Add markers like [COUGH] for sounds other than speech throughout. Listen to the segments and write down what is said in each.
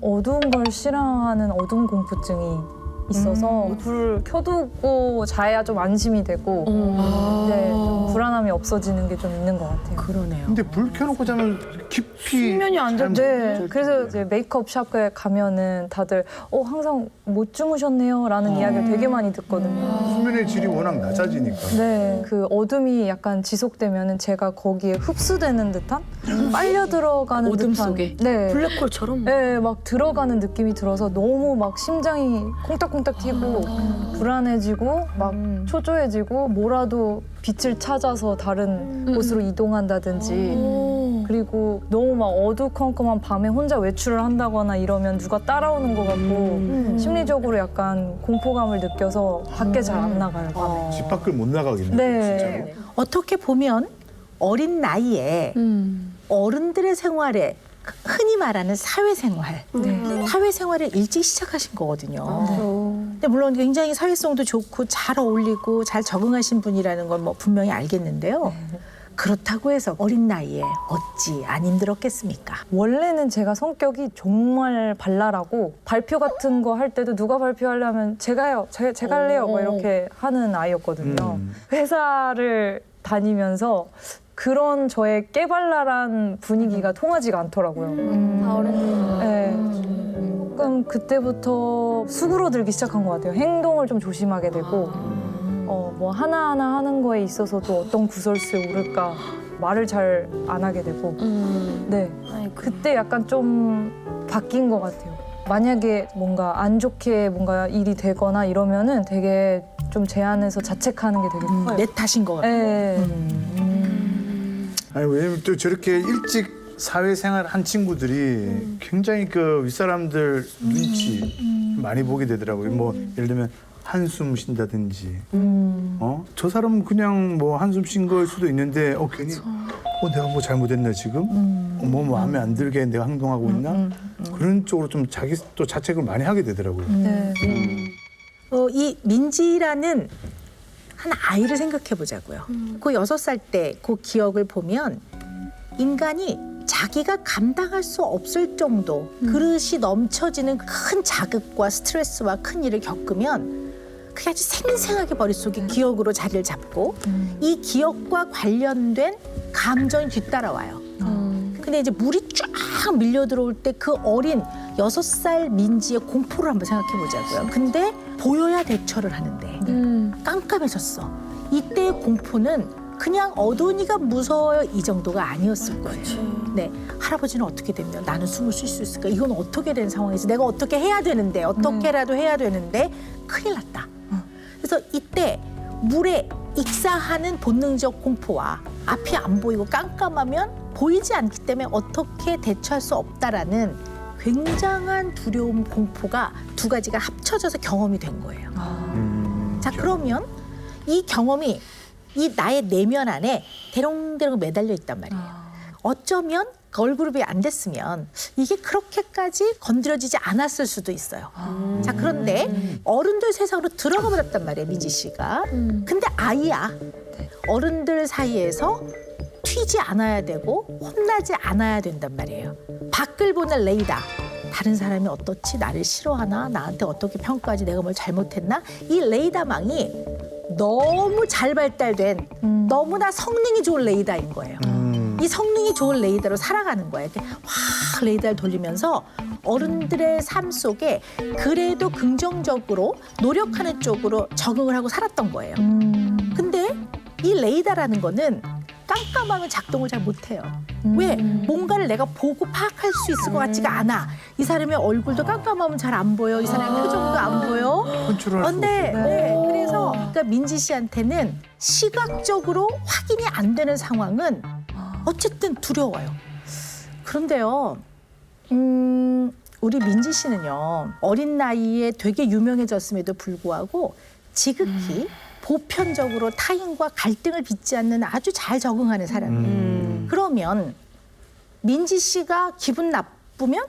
어두운 걸 싫어하는 어두운 공포증이 있어서 불 켜두고 자야 좀 안심이 되고 네, 좀 불안함이 없어지는 게 좀 있는 것 같아요. 그러네요. 근데 불 켜놓고 자면 깊이 숙면이 안잘 네, 못 그래서 이제 메이크업 샵에 가면은 다들 어 항상 못 주무셨네요라는 이야기를 되게 많이 듣거든요. 수면의 질이 워낙 낮아지니까. 네, 그 어둠이 약간 지속되면은 제가 거기에 흡수되는 듯한 빨려 들어가는 어둠 듯한 속에? 네, 블랙홀처럼. 네, 막 들어가는 느낌이 들어서 너무 막 심장이 콩닥콩닥 뛰고 불안해지고 막 초조해지고 뭐라도 빛을 찾아서 다른 곳으로 이동한다든지. 그리고 너무 막 어두컴컴한 밤에 혼자 외출을 한다거나 이러면 누가 따라오는 것 같고 심리적으로 약간 공포감을 느껴서 밖에 잘 안 나가요 밤에. 집 밖을 못 나가겠네. 네. 어떻게 보면 어린 나이에 음. 어른들의 생활에 흔히 말하는 사회생활, 네. 사회생활을 일찍 시작하신 거거든요. 아, 근데 물론 굉장히 사회성도 좋고 잘 어울리고 잘 적응하신 분이라는 건 뭐 분명히 알겠는데요. 그렇다고 해서 어린 나이에 어찌 안 힘들었겠습니까? 원래는 제가 성격이 정말 발랄하고 발표 같은 거 할 때도 누가 발표하려면 제가요, 제, 제가 할래요, 뭐 이렇게 하는 아이였거든요. 음. 회사를 다니면서 그런 저의 깨발랄한 분위기가 통하지가 않더라고요. 네. 조금 그때부터 수그러들기 시작한 것 같아요. 행동을 좀 조심하게 되고, 어, 뭐 하나하나 하는 거에 있어서도 어떤 구설수에 오를까 말을 잘 안 하게 되고, 네. 그때 약간 좀 바뀐 것 같아요. 만약에 뭔가 안 좋게 뭔가 일이 되거나 이러면은 되게 좀 제 안에서 자책하는 게 되게 커요. 내 탓인 것 같아요. 네. 아니 왜냐면 또 저렇게 일찍 사회생활 한 친구들이 굉장히 그 윗사람들 눈치 많이 보게 되더라고요. 뭐 예를 들면 한숨 쉰다든지, 어? 저 사람은 그냥 뭐 한숨 쉰 걸 수도 있는데, 어, 괜히, 어, 내가 뭐 잘못했나 지금? 어, 뭐 마음에 안 들게 내가 행동하고 있나? 그런 쪽으로 좀 자기 또 자책을 많이 하게 되더라고요. 네. 어, 이 민지라는 한 아이를 생각해 보자고요. 그 여섯 살 때 그 기억을 보면 인간이 자기가 감당할 수 없을 정도 그릇이 넘쳐지는 큰 자극과 스트레스와 큰 일을 겪으면 그게 아주 생생하게 머릿속에 기억으로 자리를 잡고 이 기억과 관련된 감정이 뒤따라와요. 근데 이제 물이 쫙 밀려 들어올 때 그 어린 여섯 살 민지의 공포를 한번 생각해 보자고요. 근데 보여야 대처를 하는데 깜깜해졌어. 이때의 공포는 그냥 어두우니까 무서워요 이 정도가 아니었을 거예요. 네, 할아버지는 어떻게 되면 나는 숨을 쉴 수 있을까? 이건 어떻게 된 상황이지? 내가 어떻게 해야 되는데 어떻게라도 해야 되는데 큰일 났다. 그래서 이때 물에 익사하는 본능적 공포와 앞이 안 보이고 깜깜하면 보이지 않기 때문에 어떻게 대처할 수 없다라는 굉장한 두려움, 공포가 두 가지가 합쳐져서 경험이 된 거예요. 음, 자, 그러면 이 경험이 이 나의 내면 안에 대롱대롱 매달려 있단 말이에요. 어쩌면 걸그룹이 안 됐으면 이게 그렇게까지 건드려지지 않았을 수도 있어요. 자, 그런데 어른들 세상으로 들어가 버렸단 말이에요, 민지 씨가. 근데 아이야. 어른들 사이에서 튀지 않아야 되고 혼나지 않아야 된단 말이에요. 밖을 보는 레이다. 다른 사람이 어떻지? 나를 싫어하나? 나한테 어떻게 평가하지? 내가 뭘 잘못했나? 이 레이다망이 너무 잘 발달된 너무나 성능이 좋은 레이다인 거예요. 음. 이 성능이 좋은 레이더로 살아가는 거예요. 이렇게 확 레이더를 돌리면서 어른들의 삶 속에 그래도 긍정적으로 노력하는 쪽으로 적응을 하고 살았던 거예요. 근데 이 레이더라는 거는 깜깜하면 작동을 잘 못해요. 왜? 뭔가를 내가 보고 파악할 수 있을 것 같지가 않아. 이 사람의 얼굴도 깜깜하면 잘 안 보여. 이 사람의 표정도 안 보여. 컨트롤할 수 근데 없어. 네, 그래서 그러니까 민지 씨한테는 시각적으로 확인이 안 되는 상황은 어쨌든 두려워요. 그런데요, 음, 우리 민지 씨는요 어린 나이에 되게 유명해졌음에도 불구하고 지극히 보편적으로 타인과 갈등을 빚지 않는 아주 잘 적응하는 사람이에요. 그러면 민지 씨가 기분 나쁘면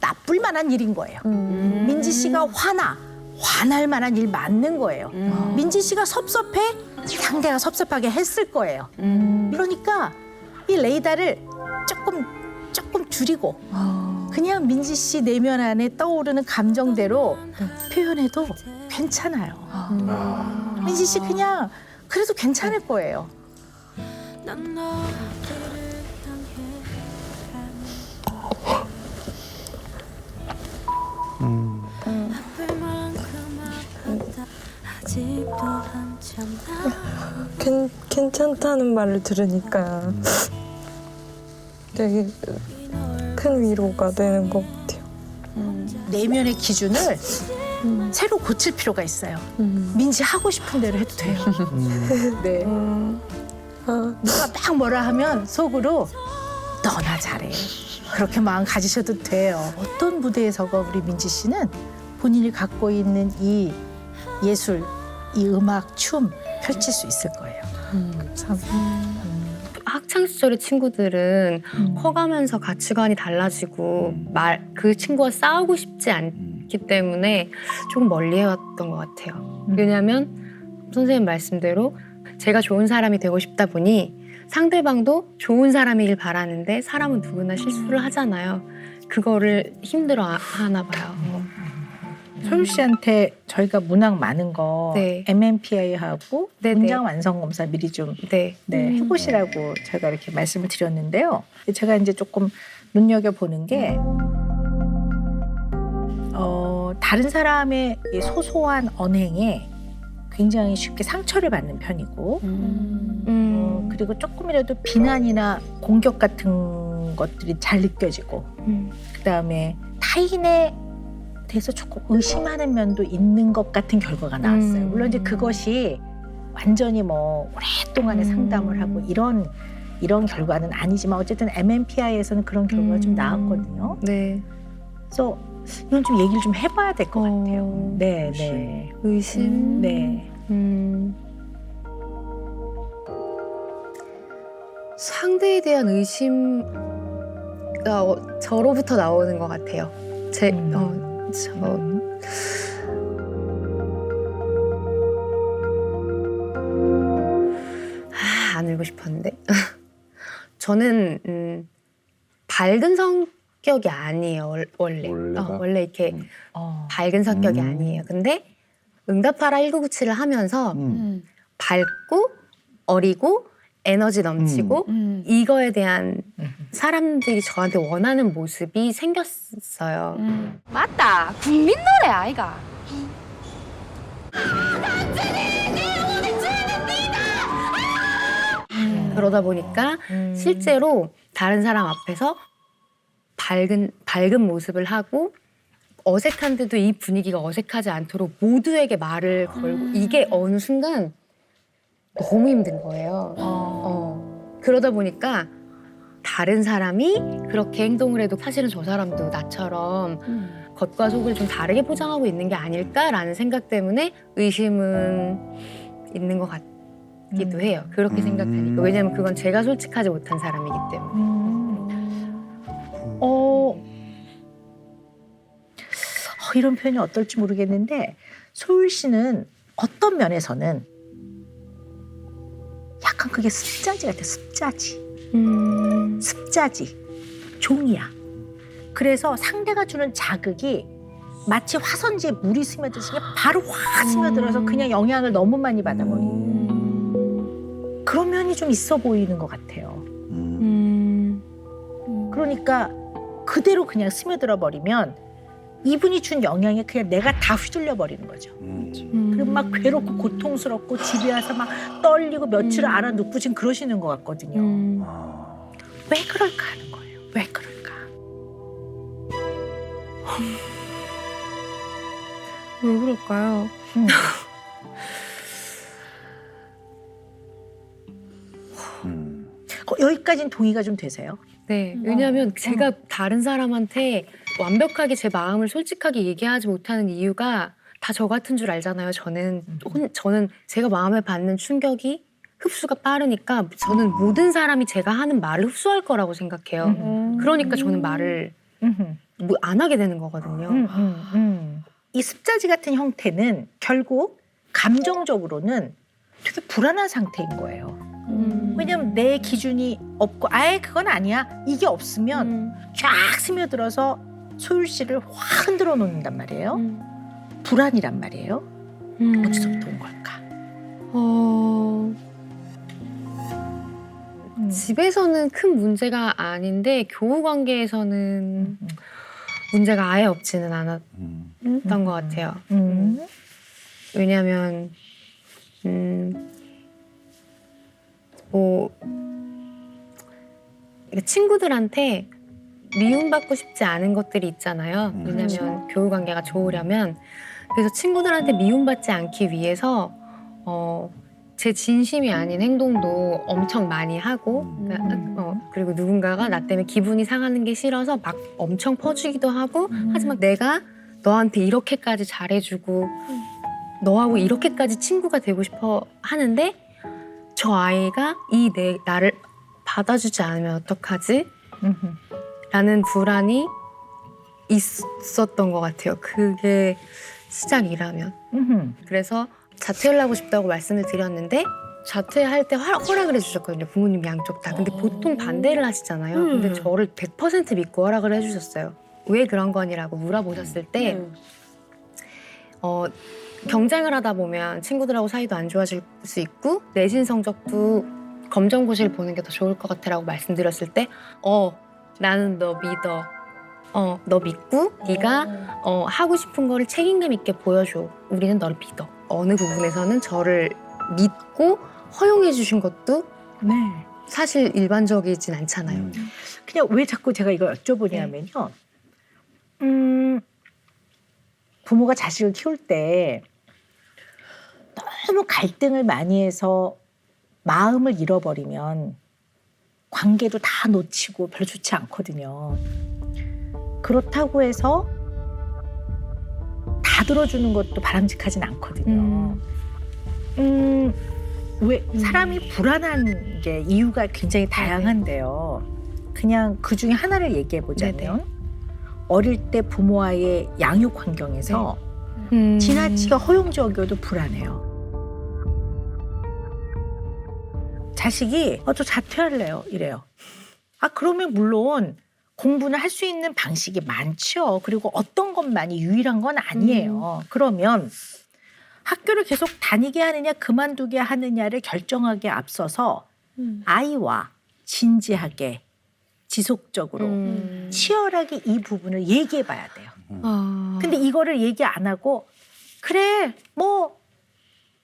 나쁠 만한 일인 거예요. 민지 씨가 화나 화날 만한 일 맞는 거예요. 민지 씨가 섭섭해 상대가 섭섭하게 했을 거예요. 그러니까 이 레이더를 조금 조금 줄이고 그냥 민지 씨 내면 안에 떠오르는 감정대로 표현해도 괜찮아요. 아. 민지 씨 그냥 그래도 괜찮을 거예요. 음. 괜, 괜찮다는 말을 들으니까 되게 큰 위로가 되는 것 같아요. 내면의 기준을 새로 고칠 필요가 있어요. 민지 하고 싶은 대로 해도 돼요. [LAUGHS] 네. 아, 누가 막 뭐라 하면 속으로 너나 잘해. 그렇게 마음 가지셔도 돼요. 어떤 무대에서가 우리 민지 씨는 본인이 갖고 있는 이 예술, 이 음악, 춤 펼칠 수 있을 거예요. 참. 학창 시절의 친구들은 음. 커가면서 가치관이 달라지고 말 그 친구와 싸우고 싶지 않기 때문에 조금 멀리 해왔던 것 같아요. 음. 왜냐하면 선생님 말씀대로 제가 좋은 사람이 되고 싶다 보니 상대방도 좋은 사람이길 바라는데 사람은 누구나 실수를 하잖아요. 그거를 힘들어 하나 봐요. 소율 씨한테 저희가 문항 많은 거 네. MMPI하고 네네. 문장 완성 검사 미리 좀 네. 네, 해보시라고 제가 이렇게 말씀을 드렸는데요. 제가 이제 조금 눈여겨 보는 게 어, 다른 사람의 이 소소한 언행에 굉장히 쉽게 상처를 받는 편이고 어, 음. 그리고 조금이라도 비난이나 공격 같은 것들이 잘 느껴지고 음. 그다음에 타인 에 대해서 조금 의심하는 면도 있는 것 같은 결과가 나왔어요. 음. 물론 이제 그것이 완전히 뭐 오랫동안의 음. 상담을 하고 이런 이런 결과는 아니지만 어쨌든 MMPI에서는 그런 결과가 좀 음. 나왔거든요. 네. 그래서 이건 좀 얘기를 좀 해봐야 될 것 어. 같아요. 네, 네, 의심. 네. 음. 상대에 대한 의심가 어, 저로부터 나오는 것 같아요. 제, 음. 어, 저, 아, 안 울고 싶었는데. [LAUGHS] 저는, 음, 밝은 성격이 아니에요, 월- 원래. 원래가? 어, 원래 이렇게 음. 어. 밝은 성격이 음. 아니에요. 근데 응답하라 1997을 하면서 음. 밝고 어리고 에너지 넘치고 이거에 대한 사람들이 저한테 원하는 모습이 생겼어요. 맞다. 국민 노래 아이가. 그러다 보니까 음. 실제로 다른 사람 앞에서 밝은 밝은 모습을 하고 어색한데도 이 분위기가 어색하지 않도록 모두에게 말을 걸고 이게 어느 순간 너무 힘든 거예요. 어. 그러다 보니까 다른 사람이 그렇게 행동을 해도 사실은 저 사람도 나처럼 겉과 속을 좀 다르게 포장하고 있는 게 아닐까라는 생각 때문에 의심은 있는 것 같기도 해요. 그렇게 음. 생각하니까. 왜냐면 그건 제가 솔직하지 못한 사람이기 때문에. 음. 어, 어, 이런 표현이 어떨지 모르겠는데 소율 씨는 어떤 면에서는 약간 그게 습자지 같아 습자지 음. 습자지 종이야 그래서 상대가 주는 자극이 마치 화선지에 물이 그냥 바로 확 스며들어서 그냥 영향을 너무 많이 받아버리고 그런 면이 좀 있어 보이는 것 같아요 음. 음. 그러니까 그대로 그냥 스며들어 버리면 이분이 준 영향에 그냥 내가 다 휘둘려 버리는 거죠. 음. 그리고 막 괴롭고 고통스럽고 집에 와서 막 떨리고 며칠을 음. 알아 눕고 지금 그러시는 것 같거든요. 음. 아. 왜 그럴까 하는 거예요. 왜 그럴까? [LAUGHS] 왜 그럴까요? 음. 음. 어, 여기까지는 동의가 좀 되세요? 네. 왜냐하면 제가 다른 사람한테 완벽하게 제 마음을 솔직하게 얘기하지 못하는 이유가 다 저 같은 줄 알잖아요. 저는 혼, 저는 제가 마음에 받는 충격이 흡수가 빠르니까 저는 모든 사람이 제가 하는 말을 흡수할 거라고 생각해요. 음. 그러니까 저는 말을 음흠. 뭐안 하게 되는 거거든요. 음, 음, 음. 이 습자지 같은 형태는 결국 감정적으로는 되게 불안한 상태인 거예요. 음. 왜냐면 내 기준이 없고 아예 그건 아니야. 이게 없으면 음. 쫙 스며들어서 소율 씨를 확 흔들어 놓는단 말이에요. 음. 불안이란 말이에요. 음. 어디서부터 온 걸까? 어, 음. 집에서는 큰 문제가 아닌데 교우 관계에서는 음. 문제가 아예 없지는 않았던 음. 것 같아요. 음. 왜냐하면 음, 뭐 친구들한테 미움받고 싶지 않은 것들이 있잖아요. 음. 왜냐하면 교우 관계가 좋으려면 그래서 친구들한테 미움받지 않기 위해서 어, 제 진심이 아닌 행동도 엄청 많이 하고 그러니까, 어, 그리고 누군가가 나 때문에 기분이 상하는 게 싫어서 막 엄청 퍼주기도 하고 하지만 내가 너한테 이렇게까지 잘해주고 너하고 이렇게까지 친구가 되고 싶어 하는데 저 아이가 이 내 나를 받아주지 않으면 어떡하지? 라는 불안이 있었던 것 같아요. 그게 시작이라면. 음흠. 그래서 자퇴를 하고 싶다고 말씀을 드렸는데 자퇴할 때 허- 허락을 해주셨거든요. 부모님 양쪽 다. 근데 보통 반대를 하시잖아요. 근데 저를 100% 믿고 허락을 해주셨어요. 왜 그런 거니라고 물어보셨을 때 어, 경쟁을 하다 보면 친구들하고 사이도 안 좋아질 수 있고 내신 성적도 검정고시를 보는 게 더 좋을 것 같아라고 말씀드렸을 때 어, 나는 너 믿어. 어, 너 믿고 네가 어, 하고 싶은 거를 책임감 있게 보여줘. 우리는 너를 믿어. 어느 부분에서는 저를 믿고 허용해 주신 것도 네. 사실 일반적이진 않잖아요. 음. 그냥 왜 자꾸 제가 이걸 여쭤보냐면요. 음, 부모가 자식을 키울 때 너무 갈등을 많이 해서 마음을 잃어버리면 관계도 다 놓치고 별로 좋지 않거든요. 그렇다고 해서 다 들어주는 것도 바람직하진 않거든요. 음, 왜 사람이 불안한 게 이유가 굉장히 다양한데요. 그냥 그 중에 하나를 얘기해 보자면 어릴 때 부모와의 양육 환경에서 음. 지나치게 허용적이어도 불안해요. 자식이 어, 저 자퇴할래요 이래요. 아 그러면 물론 공부는 할 수 있는 방식이 많죠. 그리고 어떤 것만이 유일한 건 아니에요. 그러면 학교를 계속 다니게 하느냐 그만두게 하느냐를 결정하기에 앞서서 아이와 진지하게 지속적으로 음. 치열하게 이 부분을 얘기해 봐야 돼요. 아. 근데 이거를 얘기 안 하고 그래 뭐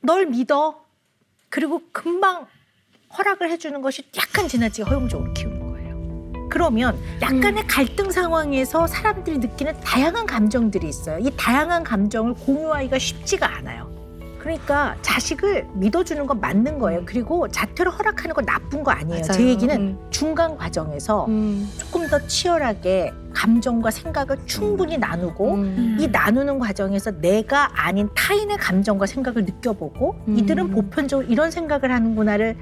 널 믿어 그리고 금방 허락을 해주는 것이 약간 지나치게 허용적으로 키우는 거예요. 그러면 약간의 갈등 상황에서 사람들이 느끼는 다양한 감정들이 있어요. 이 다양한 감정을 공유하기가 쉽지가 않아요. 그러니까 자식을 믿어주는 건 맞는 거예요. 그리고 자퇴를 허락하는 건 나쁜 거 아니에요. 제 맞아요. 얘기는 음. 중간 과정에서 음. 조금 더 치열하게 감정과 생각을 충분히 나누고 음. 이 나누는 과정에서 내가 아닌 타인의 감정과 생각을 느껴보고 음. 이들은 보편적으로 이런 생각을 하는구나를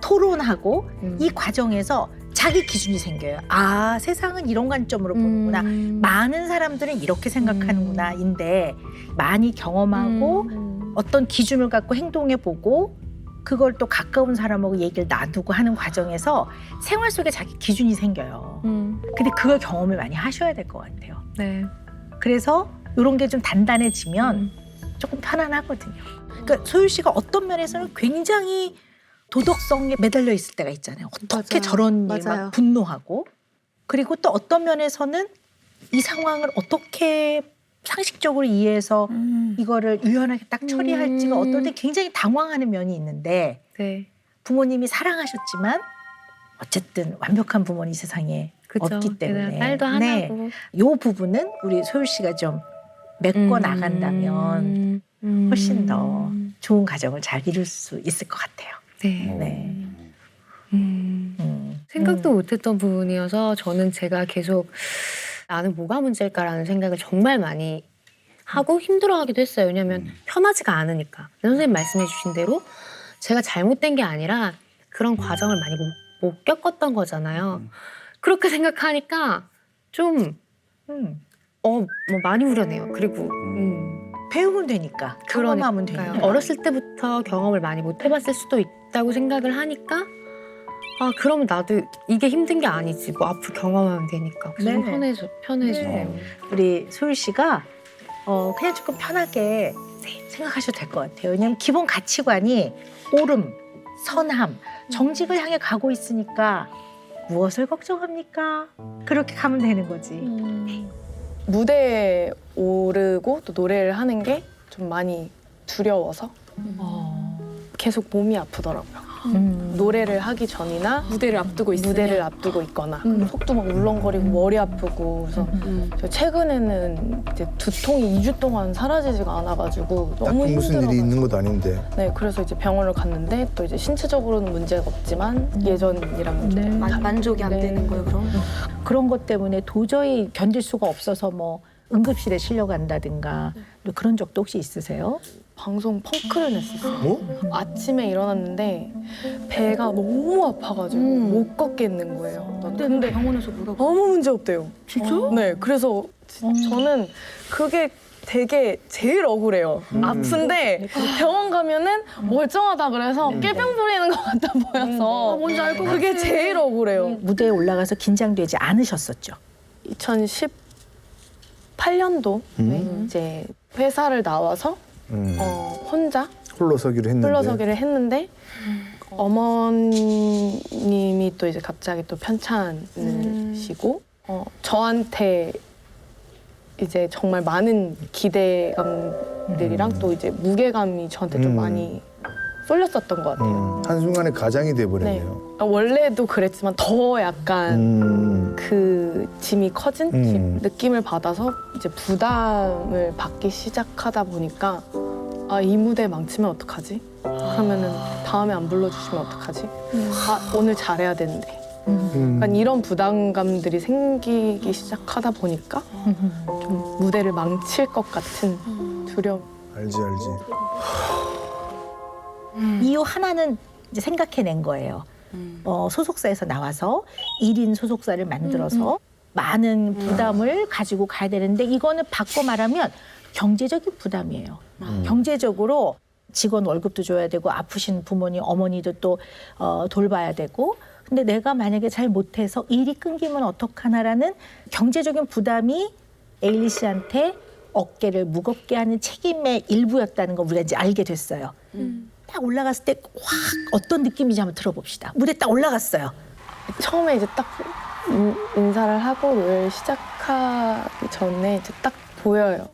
토론하고 음. 이 과정에서 자기 기준이 생겨요. 아 세상은 이런 관점으로 보는구나. 음. 많은 사람들은 이렇게 생각하는구나 인데 많이 경험하고 음. 어떤 기준을 갖고 행동해 보고 그걸 또 가까운 사람하고 얘기를 나누고 하는 과정에서 생활 속에 자기 기준이 생겨요. 음. 근데 그걸 경험을 많이 하셔야 될 것 같아요. 네. 그래서 이런 게 좀 단단해지면 음. 조금 편안하거든요. 그러니까 소유 씨가 어떤 면에서는 굉장히 도덕성에 매달려 있을 때가 있잖아요. 어떻게 맞아요. 저런 일 맞아요. 막 분노하고 그리고 또 어떤 면에서는 이 상황을 어떻게 상식적으로 이해해서 이거를 유연하게 딱 처리할지가 음. 어떨 때 굉장히 당황하는 면이 있는데 네. 부모님이 사랑하셨지만 어쨌든 완벽한 부모는 이 세상에 그쵸. 없기 때문에 딸도 네. 하나고. 요 부분은 우리 소유 씨가 좀 메꿔 나간다면 음. 훨씬 더 좋은 가정을 잘 이룰 수 있을 것 같아요. 네. 네. 음. 음. 생각도 못했던 부분이어서 저는 제가 계속 나는 뭐가 문제일까라는 생각을 정말 많이 하고 힘들어하기도 했어요. 왜냐하면 편하지가 않으니까. 선생님 말씀해주신 대로 제가 잘못된 게 아니라 그런 과정을 많이 못, 못 겪었던 거잖아요. 그렇게 생각하니까 좀 음. 어, 뭐 많이 우려내요. 그리고 음, 배우면 되니까 경험하면 그러니까요. 되니까. 어렸을 때부터 경험을 많이 못 해봤을 수도 있 다고 생각을 하니까 아 그러면 나도 이게 힘든 게 아니지 뭐 앞으로 경험하면 되니까 그래서 좀 네네. 편해져 편해지네요. 네. 우리 소율 씨가 어, 그냥 조금 편하게 세- 생각하셔도 될 것 같아요. 왜냐하면 기본 가치관이 옳음, 선함, 정직을 향해 가고 있으니까 무엇을 걱정합니까? 그렇게 가면 되는 거지. 무대에 오르고 또 노래를 하는 게 좀 많이 두려워서 계속 몸이 아프더라고요. 음. 노래를 하기 전이나 무대를 앞두고 있으면 무대를 앞두고 있거나 음. 속도 막 울렁거리고 머리 아프고 그래서 음. 저 최근에는 이제 두통이 2주 동안 사라지지가 않아가지고 너무 무슨 일이 힘들어가지고 있는 것도 아닌데. 네 그래서 이제 병원을 갔는데 또 이제 신체적으로는 문제가 없지만 예전이랑 좀 네. 다- 만족이 안 네. 되는 거예요 그럼? 그런 것 때문에 도저히 견딜 수가 없어서 뭐 응급실에 실려간다든가 그런 적도 혹시 있으세요? 방송 펑크를 냈었어요. 뭐? 아침에 일어났는데 배가 너무 아파가지고 음. 못 걷겠는 거예요. 근데, 근데 병원에서 뭐라고? 아무 문제 없대요. 진짜? 네, 그래서 지- 저는 그게 되게 제일 억울해요. 아픈데 병원 가면은 멀쩡하다 그래서 꾀병 부리는 것 같아 보여서 뭔지 알것 그게 제일 억울해요. 무대에 올라가서 긴장되지 않으셨었죠? 2018년도 음. 이제 회사를 나와서 음. 어, 혼자 홀로 서기로 했는데. 흘러서기를 했는데 어머님이 또 이제 갑자기 또 편찮으시고 어, 저한테 이제 정말 많은 기대감들이랑 음. 또 이제 무게감이 저한테 좀 음. 많이 쏠렸었던 것 같아요. 음, 한순간에 가장이 네. 돼버렸네요. 아, 원래도 그랬지만 더 약간 음. 그 짐이 커진 음. 짐 느낌을 받아서 이제 부담을 받기 시작하다 보니까 아 이 무대 망치면 어떡하지? 그러면은 다음에 안 불러주시면 어떡하지? 아 오늘 잘해야 되는데 음. 약간 이런 부담감들이 생기기 시작하다 보니까 좀 무대를 망칠 것 같은 두려움 알지 알지. 이유 하나는 이제 생각해낸 거예요. 어, 소속사에서 나와서 1인 소속사를 만들어서 많은 부담을 가지고 가야 되는데 이거는 바꿔 말하면 경제적인 부담이에요. 경제적으로 직원 월급도 줘야 되고 아프신 부모님 어머니도 또 어, 돌봐야 되고. 근데 내가 만약에 잘 못해서 일이 끊기면 어떡하나라는 경제적인 부담이 에일리 씨한테 어깨를 무겁게 하는 책임의 일부였다는 걸 우리가 이제 알게 됐어요. 딱 올라갔을 때 확 어떤 느낌인지 한번 들어봅시다. 무대 딱 올라갔어요. 처음에 이제 딱 인- 인사를 하고 노래를 시작하기 전에 이제 딱 보여요.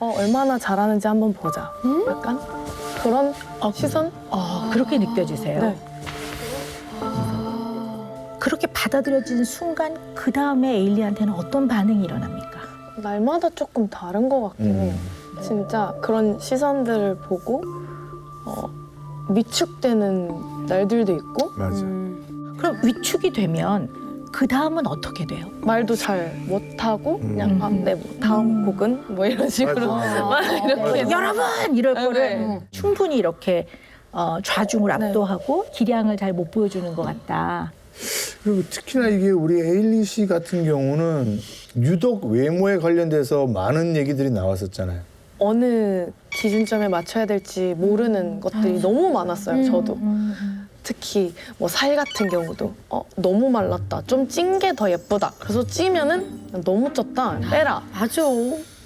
어, 얼마나 잘하는지 한번 보자. 약간 그런 시선? 어, 그렇게 느껴지세요. 네. 그렇게 받아들여지는 순간 그 다음에 에일리한테는 어떤 반응이 일어납니까? 날마다 조금 다른 것 같긴 해요. 음. 진짜 그런 시선들을 보고 어, 위축되는 날들도 있고 맞아. 그럼 위축이 되면 그 다음은 어떻게 돼요? 말도 잘 못하고 음. 그냥 아, 네, 뭐 다음 곡은 뭐 이런 식으로 [LAUGHS] 막 이렇게 여러분 이럴 네, 거를 네. 충분히 이렇게 어, 좌중을 네. 압도하고 기량을 잘 못 보여주는 것 같다. 그리고 특히나 이게 우리 에일리 씨 같은 경우는 유독 외모에 관련돼서 많은 얘기들이 나왔었잖아요. 어느 기준점에 맞춰야 될지 모르는 것들이 너무 많았어요. 저도 특히 뭐 살 같은 경우도 어, 너무 말랐다. 좀 찐 게 더 예쁘다. 그래서 찌면은 너무 쪘다. 빼라. 맞아.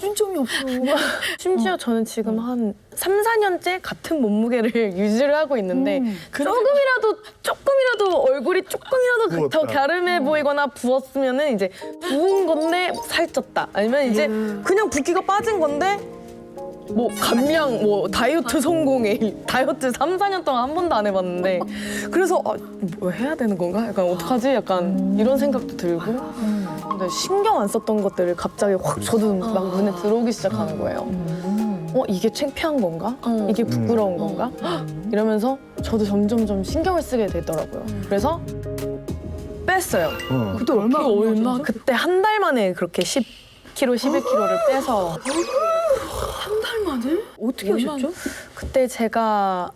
찐점이 없어. [LAUGHS] 심지어 저는 지금 한 3, 4년째 같은 몸무게를 [LAUGHS] 유지를 하고 있는데 조금이라도 조금이라도 얼굴이 조금이라도 더 부었다. 갸름해 보이거나 부었으면은 이제 부은 건데 살쪘다. 아니면 이제 그냥 붓기가 빠진 건데 뭐 감량 뭐 다이어트 성공에 다이어트 3, 4년 동안 한 번도 안 해봤는데 그래서 아, 뭐 해야 되는 건가? 약간 어떡하지? 약간 이런 생각도 들고 근데 신경 안 썼던 것들을 갑자기 확 저도 막 눈에 들어오기 시작하는 거예요. 어 이게 창피한 건가? 이게 부끄러운 건가? 헉, 이러면서 저도 점점 좀 신경을 쓰게 되더라고요. 그래서 뺐어요. 어. 그때 얼마 얼마 그때 한 달 만에 그렇게 10kg, 11kg를 빼서 한달 만에? 어떻게 하셨죠? 그때 제가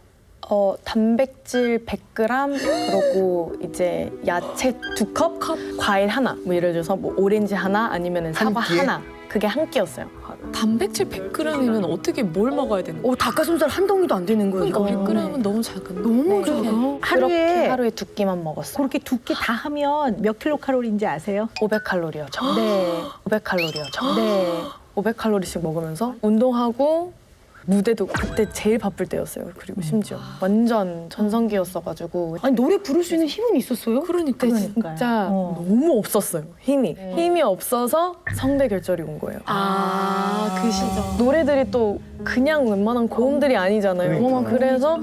어, 단백질 100g 그리고 이제 야채 두 컵, 과일 하나 뭐 예를 들어서 뭐 오렌지 하나 아니면 사과 끼에? 하나 그게 한 끼였어요. 단백질 100g이면 어떻게 뭘 먹어야 되는 거야? 오 닭가슴살 한 덩이도 안 되는 거예요. 그러니까 이거. 100g은 너무 작은. 너무 네. 작아. 그렇게 하루에 하루에 두 끼만 먹었어요. 그렇게 두 끼 다 하면 몇 킬로 칼로리인지 아세요? 500칼로리요. 저. 네. [GASPS] 500칼로리요. 저. 네. [GASPS] 500칼로리씩 먹으면서 운동하고 무대도 그때 제일 바쁠 때였어요. 그리고 심지어 완전 전성기였어가지고 아니 노래 부를 수 있는 힘은 있었어요? 그러니까 진짜 어. 너무 없었어요. 힘이 힘이 없어서 성대 결절이 온 거예요. 아, 그 시절. 노래들이 또 그냥 웬만한 고음들이 아니잖아요. 그러니까. 그래서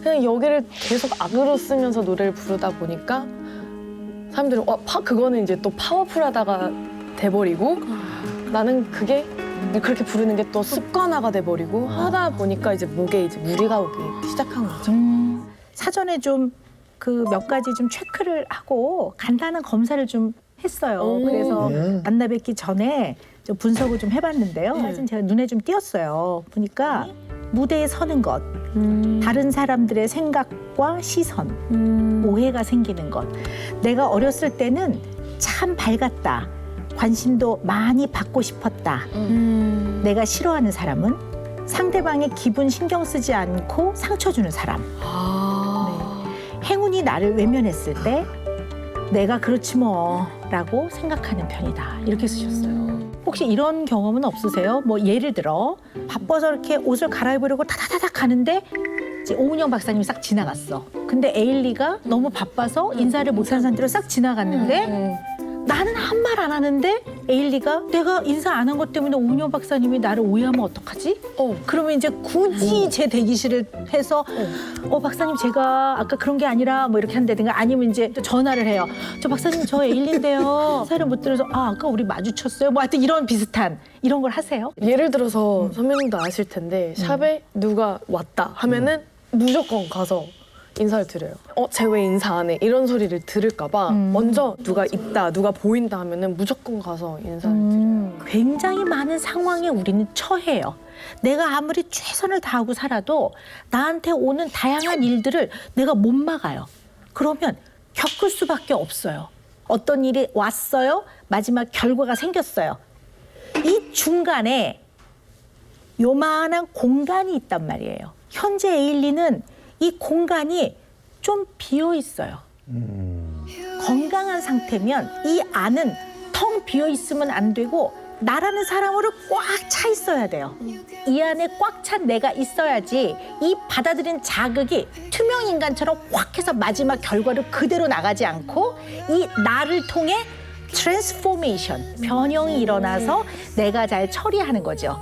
그냥 여기를 계속 악으로 쓰면서 노래를 부르다 보니까 사람들이 와, 파, 그거는 이제 또 파워풀하다가 돼버리고 나는 그게 그렇게 부르는 게 또 습관화가 돼버리고 하다 보니까 이제 목에 이제 무리가 오기 시작한 거죠. 음, 사전에 좀 그 몇 가지 좀 체크를 하고 간단한 검사를 좀 했어요. 오. 그래서 음. 만나 뵙기 전에 좀 분석을 좀 해봤는데요. 네. 사진 제가 눈에 좀 띄었어요. 보니까 무대에 서는 것, 음. 다른 사람들의 생각과 시선, 음. 오해가 생기는 것. 내가 어렸을 때는 참 밝았다. 관심도 많이 받고 싶었다. 음. 내가 싫어하는 사람은 상대방의 기분 신경 쓰지 않고 상처 주는 사람. 아. 행운이 나를 외면했을 때 내가 그렇지 뭐라고 생각하는 편이다. 이렇게 쓰셨어요. 혹시 이런 경험은 없으세요? 뭐 예를 들어 바빠서 이렇게 옷을 갈아입으려고 타다다닥 가는데 이제 오은영 박사님이 싹 지나갔어. 근데 에일리가 너무 바빠서 인사를 못하는 상태로 싹 지나갔는데 음. 나는 한 말 안 하는데 에일리가 내가 인사 안 한 것 때문에 오은영 박사님이 나를 오해하면 어떡하지? 어. 그러면 이제 굳이 제 대기실을 해서 어 박사님 제가 아까 그런 게 아니라 뭐 이렇게 한다든가 아니면 이제 또 전화를 해요. 저 박사님 저 에일리인데요. [LAUGHS] 사연 못 들어서 아 아까 우리 마주쳤어요. 뭐 하여튼 이런 비슷한 이런 걸 하세요. 예를 들어서 선배님도 아실 텐데 샵에 누가 왔다 하면은 무조건 가서 인사를 드려요. 어, 쟤 왜 인사 안 해? 이런 소리를 들을까봐 먼저 누가 있다, 누가 보인다 하면은 무조건 가서 인사를 드려요. 굉장히 많은 상황에 우리는 처해요. 내가 아무리 최선을 다하고 살아도 나한테 오는 다양한 일들을 내가 못 막아요. 그러면 겪을 수밖에 없어요. 어떤 일이 왔어요. 마지막 결과가 생겼어요. 이 중간에 요만한 공간이 있단 말이에요. 현재 에일리는 이 공간이 좀 비어 있어요. 건강한 상태면 이 안은 텅 비어 있으면 안 되고 나라는 사람으로 꽉 차 있어야 돼요. 이 안에 꽉 찬 내가 있어야지 이 받아들인 자극이 투명 인간처럼 확 해서 마지막 결과를 그대로 나가지 않고 이 나를 통해 트랜스포메이션 변형이 일어나서 내가 잘 처리하는 거죠.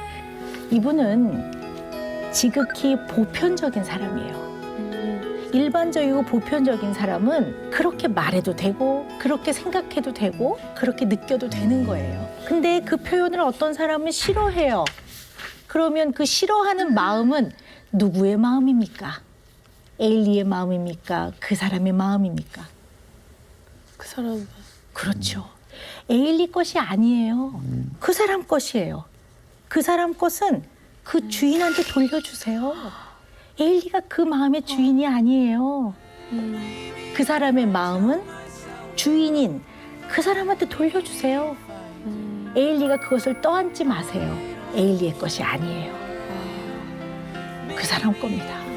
이분은 지극히 보편적인 사람이에요. 일반적이고 보편적인 사람은 그렇게 말해도 되고 그렇게 생각해도 되고 그렇게 느껴도 되는 거예요. 근데 그 표현을 어떤 사람은 싫어해요. 그러면 그 싫어하는 마음은 누구의 마음입니까? 에일리의 마음입니까? 그 사람의 마음입니까? 그 사람 그렇죠. 에일리 것이 아니에요. 그 사람 것이에요. 그 사람 것은 그 주인한테 돌려주세요. 에일리가 그 마음의 주인이 아니에요. 그 사람의 마음은 주인인 그 사람한테 돌려주세요. 에일리가 그것을 떠안지 마세요. 에일리의 것이 아니에요. 그 사람 겁니다.